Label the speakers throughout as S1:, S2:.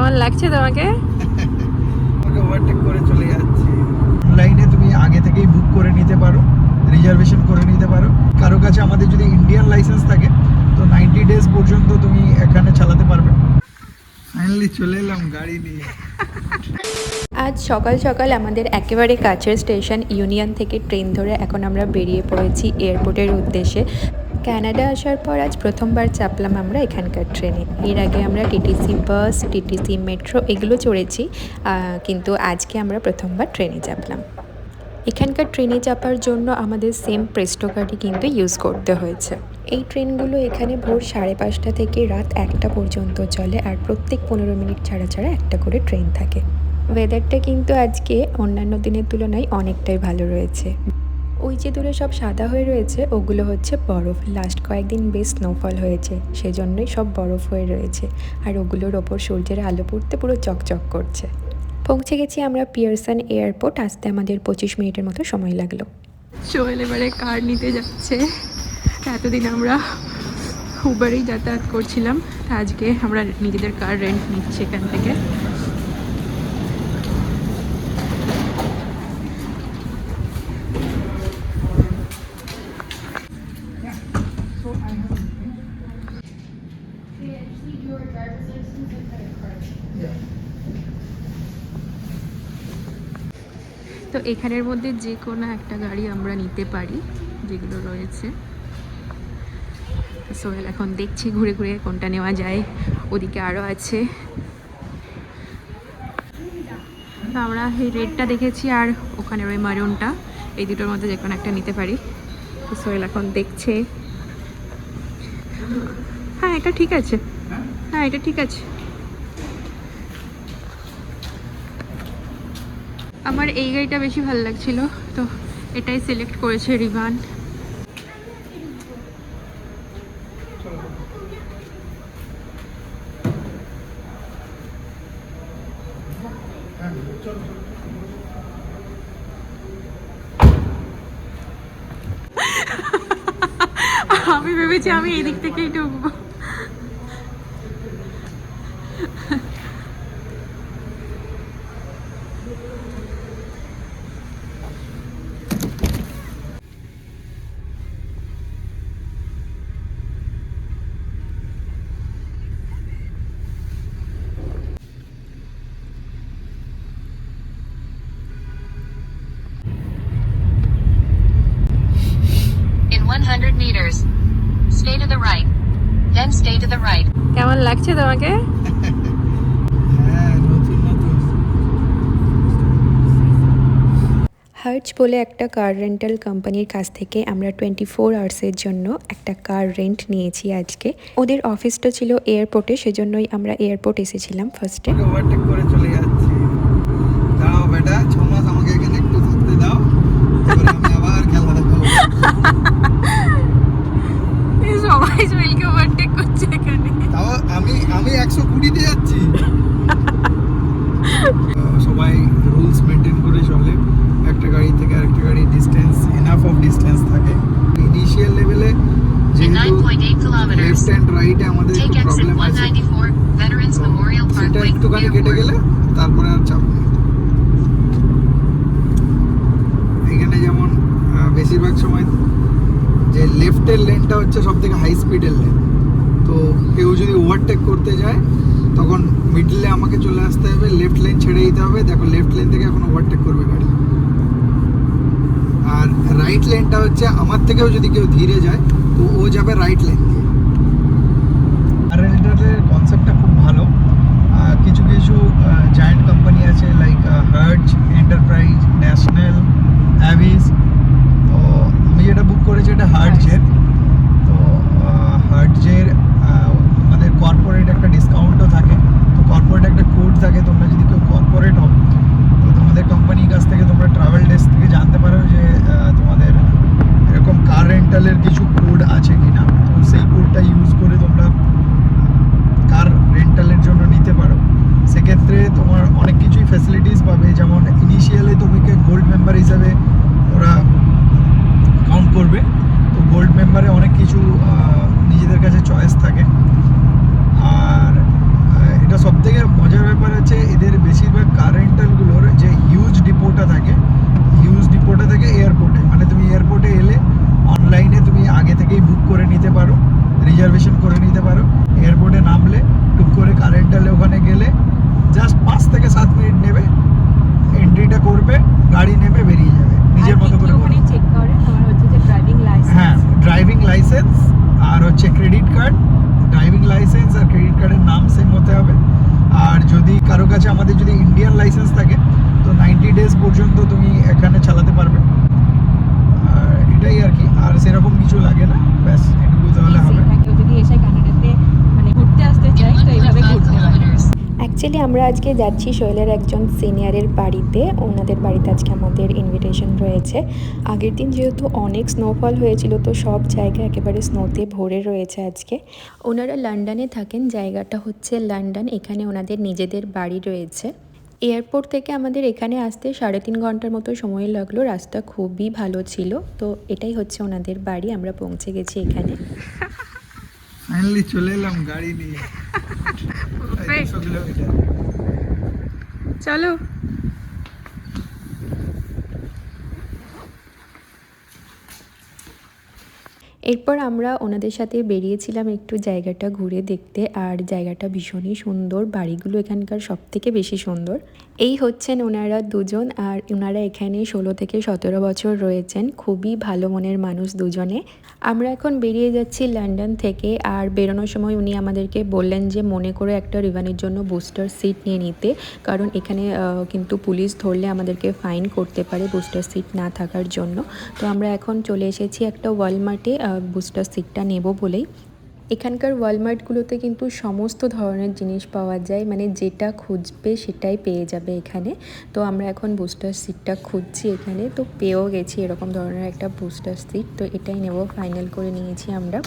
S1: কেমন লাগছে তোমাকে?
S2: তোমাকে ওভারটেক করে চলে যাচ্ছি। অনলাইনে তুমি আগে থেকেই বুক করে নিতে পারো রিজার্ভেশন করে নিতে পারো। কারও কাছে আমাদের যদি ইন্ডিয়ান লাইসেন্স থাকে তো নাইনটি ডেজ পর্যন্ত তুমি এখানে চালাতে পারবে। ফাইনালি চলে এলাম গাড়ি নিয়ে।
S3: আজ সকাল সকাল আমাদের একেবারে কাছের স্টেশন ইউনিয়ন থেকে ট্রেন ধরে এখন আমরা বেরিয়ে পড়েছি এয়ারপোর্টের উদ্দেশ্যে। কানাডা আসার পর আজ প্রথমবার চাপলাম আমরা এখানকার ট্রেনে। এর আগে আমরা টিটিসি বাস, টিটিসি মেট্রো এগুলো চড়েছি কিন্তু আজকে আমরা প্রথমবার ট্রেনে চাপলাম। এখানকার ট্রেনে চাপার জন্য আমাদের সেম প্রেস্টো গাড়ি কিন্তু ইউজ করতে হয়েছে। এই ট্রেনগুলো এখানে ভোর সাড়ে পাঁচটা থেকে রাত একটা পর্যন্ত চলে আর প্রত্যেক পনেরো মিনিট ছাড়া ছাড়া একটা করে ট্রেন থাকে। ওয়েদারটা কিন্তু আজকে অন্যান্য দিনের তুলনায় অনেকটাই ভালো রয়েছে। যে দূরে সব সাদা হয়ে রয়েছে, ওগুলো হচ্ছে বরফ। লাস্ট কয়েকদিন বেশ স্নোফল হয়েছে, সেজন্যই সব বরফ হয়ে রয়েছে। আর ওগুলোর ওপর সূর্যের আলো পড়তে পুরো চকচক করছে। পৌঁছে গেছি আমরা পিয়ারসন এয়ারপোর্ট আসতে আমাদের পঁচিশ মিনিটের মতো সময় লাগল।
S1: সোহেল এবারে কার নিতে যাচ্ছে? এতদিন আমরা উবারেই যাতায়াত করছিলাম। আজকে আমরা নিজেদের কার রেন্ট নিচ্ছি এখান থেকে। তো এখানের মধ্যে যে কোনো একটা গাড়ি আমরা নিতে পারি যেগুলো রয়েছে। সোহেল এখন দেখছি ঘুরে ঘুরে কোনটা নেওয়া যায় ওদিকে আরও আছে। তো আমরা এই রেডটা দেখেছি আর ওখানে ওই মারুনটা এই দুটোর মধ্যে যে কোনো একটা নিতে পারি। তো সোহেল এখন দেখছে। হ্যাঁ এটা ঠিক আছে। হ্যাঁ এটা ঠিক আছে। আমার এই গাড়িটা বেশি ভালো লাগছিল, তো এটাই সিলেক্ট করেছে রিভান। আমি ভেবেছি আমি এই দিক থেকেই ঢুকবো
S4: 100 meters, stay to the right. Then stay to the right.
S1: কেমন লাগছে তোমাকে?
S3: হার্চ বলে একটা কার রেন্টাল কোম্পানির কাছ থেকে আমরা টোয়েন্টি ফোর আওয়ার্সের জন্য একটা কার রেন্ট নিয়েছি আজকে। ওদের অফিসটা ছিল এয়ারপোর্টে সেজন্যই আমরা এয়ারপোর্ট এসেছিলাম ফার্স্টে
S2: ওভারটেক করে চলে যাচ্ছি। দাঁড়াও বেটা ছ মাস আমাকে এখানে একটু থাকতে দাও এবার আমি আবার খেলা দেখাবো
S1: সবাই সোহেলকে ওভারটেক করছে এখানে
S2: তাও আমি আমি একশো কুড়িতে যাচ্ছি সবাই রুলস মেনটেন করে চলে একটা গাড়ি থেকে আরেকটা গাড়ি ডিস্টেন্স এনাফ অফ ডিস্টেন্স থাকে ইনিশিয়াল লেভেলে
S4: In
S2: যেহেতু
S4: 9.8 kilometers,
S2: লেফট রাইটে আমাদের একটু প্রবলেম আছে।
S4: 194, Veterans
S2: তো সেটা একটুখানি কেটে গেলে তারপরে আর চাপ নেই। এখানে যেমন বেশিরভাগ সময় যে লেফটের লেনটা হচ্ছে সব থেকে হাই স্পিডের লেন তো কেউ যদি ওভারটেক করতে যায় তখন মিডলে আমাকে চলে আসতে হবে লেফট লেন ছেড়ে দিতে হবে। দেখো লেফট লেন থেকে এখন ওভারটেক করবে গাড়ি। আর রাইট লেনটা হচ্ছে আমার থেকেও যদি কেউ ধীরে যায় তো ও যাবে রাইট লেন দিয়ে আর রেন্টালের কনসেপ্টটা খুব ভালো আহ, কিছু কিছু জায়ান্ট কোম্পানি আছে like Hertz Enterprise National Avis তো আমি যেটা বুক করেছি এটা হার্জের তো হার্জের আমাদের কর্পোরেট একটা ডিসকাউন্টও থাকে তো কর্পোরেট একটা কোড থাকে, তোমরা যদি কেউ কর্পোরেট হও, তো তোমাদের কোম্পানির কাছ থেকে তোমরা ট্রাভেল ডেস্ক থেকে জানতে পারো যে তোমাদের এরকম কার রেন্টালের কিছু কোড আছে কি না তো সেই কোডটা ইউজ করে তোমরা কার রেন্টালের জন্য নিতে পারো সেক্ষেত্রে তোমার অনেক কিছুই ফ্যাসিলিটিস পাবে যেমন ইনিশিয়ালি তোমাকে গোল্ড মেম্বার হিসাবে ওরা কাউন্ট করবে তো গোল্ড মেম্বারে অনেক কিছু আহ, নিজেদের কাছে চয়েস থাকে আর আহ, এটা সব থেকে মজার ব্যাপার গাড়ি নেবে বেরিয়ে যাবে। নিজের মতো করে
S1: ওখানে চেক করে তোমার হচ্ছে যে ড্রাইভিং লাইসেন্স
S2: হ্যাঁ ড্রাইভিং লাইসেন্স আর হচ্ছে ক্রেডিট কার্ড ড্রাইভিং লাইসেন্স আর ক্রেডিট কার্ডের নাম সেম হতে হবে। আর যদি কারও কাছে আমাদের যদি ইন্ডিয়ান লাইসেন্স থাকে তো নাইনটি ডেজ পর্যন্ত তুমি এখানে চালাতে পারবে আর এটাই আর কি আর সেরকম কিছু লাগে না ব্যাস এটুকু তাহলে হবে
S1: কেউ যদি এসে কানাডাতে মানে ঘুরতে আসতে চায় তো এইভাবে
S4: 105
S1: ঘুরতে পারে
S4: kilometers.
S3: অ্যাকচুয়ালি আমরা আজকে যাচ্ছি শৈলের একজন সিনিয়রের বাড়িতে। ওনাদের বাড়িতে আজকে আমাদের ইনভিটেশন রয়েছে। আগের দিন যেহেতু অনেক স্নোফল হয়েছিল, তো সব জায়গা একেবারে স্নোতে ভরে রয়েছে আজকে। ওনারা লন্ডনে থাকেন, জায়গাটা হচ্ছে লন্ডন। এখানে ওনাদের নিজেদের বাড়ি রয়েছে। এয়ারপোর্ট থেকে আমাদের এখানে আসতে সাড়ে তিন ঘণ্টার মতো সময় লাগল। রাস্তা খুবই ভালো ছিল। তো এটাই হচ্ছে ওনাদের বাড়ি। আমরা পৌঁছে গেছি এখানে।
S2: চলে এলাম গাড়ি নিয়ে।
S1: চলো।
S3: এরপর আমরা ওনাদের সাথে বেরিয়েছিলাম একটু জায়গাটা ঘুরে দেখতে, আর জায়গাটা ভীষণই সুন্দর। বাড়িগুলো এখানকার সব থেকে বেশি সুন্দর। এই হচ্ছেন ওনারা দুজন আর ওনারা এখানে ষোলো থেকে সতেরো বছর রয়েছেন। খুবই ভালো মনের মানুষ দুজনে। আমরা এখন বেরিয়ে যাচ্ছি লন্ডন থেকে আর বেরোনোর সময় উনি আমাদেরকে বললেন যে মনে করে একটা রিভানের জন্য বুস্টার সিট নিয়ে নিতে। কারণ এখানে কিন্তু পুলিশ ধরলে আমাদেরকে ফাইন করতে পারে বুস্টার সিট না থাকার জন্য। তো আমরা এখন চলে এসেছি একটা ওয়ালমার্টে বুস্টার সিটটা নেব বলেই। এখানকার ওয়ালমার্টগুলোতে কিন্তু সমস্ত ধরনের জিনিস পাওয়া যায় মানে যেটা খুঁজবে সেটাই পেয়ে যাবে এখানে। তো আমরা এখন বুস্টার সিটটা খুঁজছি এখানে, তো পেয়েও গেছি এরকম ধরনের একটা বুস্টার সিট তো এটাই নেব ফাইনাল করে নিয়েছি আমরা।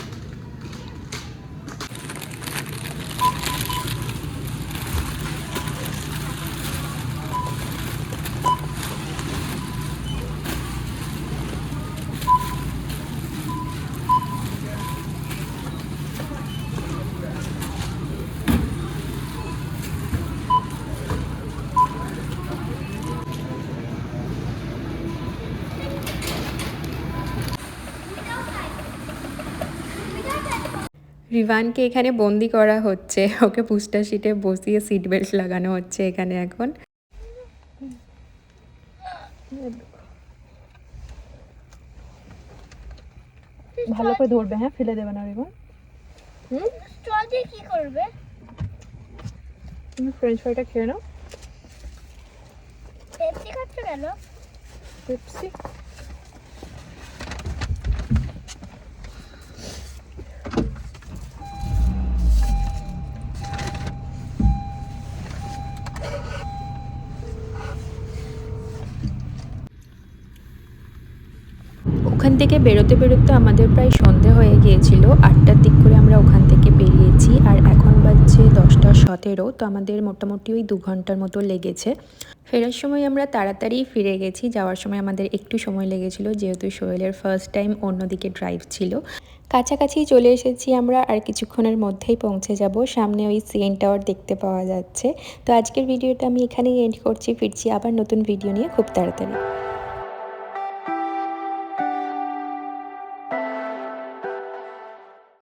S3: রিভানকে এখানে বন্দি করা হচ্ছে। ওকে বুস্টার সিটে বসিয়ে সিট বেল্ট লাগানো হচ্ছে এখানে এখন।
S1: ভালো করে ধরবে হ্যাঁ? ফেলে দেবে না
S5: দিয়ে কি করবে।
S1: তুমি ফ্রেঞ্চ ফ্রাইটা খেয়ে নাও।
S5: পেপসি খাচ্ছ কেন?
S1: পেপসি?
S3: থেকে বেরোতে বেরোতে আমাদের প্রায় সন্ধে হয়ে গিয়েছিল। আটটার দিক করে আমরা ওখান থেকে বেরিয়েছি আর এখন বাজছে দশটা সতেরো, তো আমাদের মোটামুটি ওই দু ঘণ্টার মতো লেগেছে। ফেরার সময় আমরা তাড়াতাড়ি ফিরে গেছি। যাওয়ার সময় আমাদের একটু সময় লেগেছিল, যেহেতু সোহেলের ফার্স্ট টাইম অন্যদিকে ড্রাইভ ছিল। কাছাকাছি চলে এসেছি আমরা আর কিছুক্ষণের মধ্যেই পৌঁছে যাব। সামনে ওই সিএন টাওয়ার দেখতে পাওয়া যাচ্ছে। তো আজকের ভিডিওটা আমি এখানেই এন্ড করছি। ফিরছি আবার নতুন ভিডিও নিয়ে খুব তাড়াতাড়ি।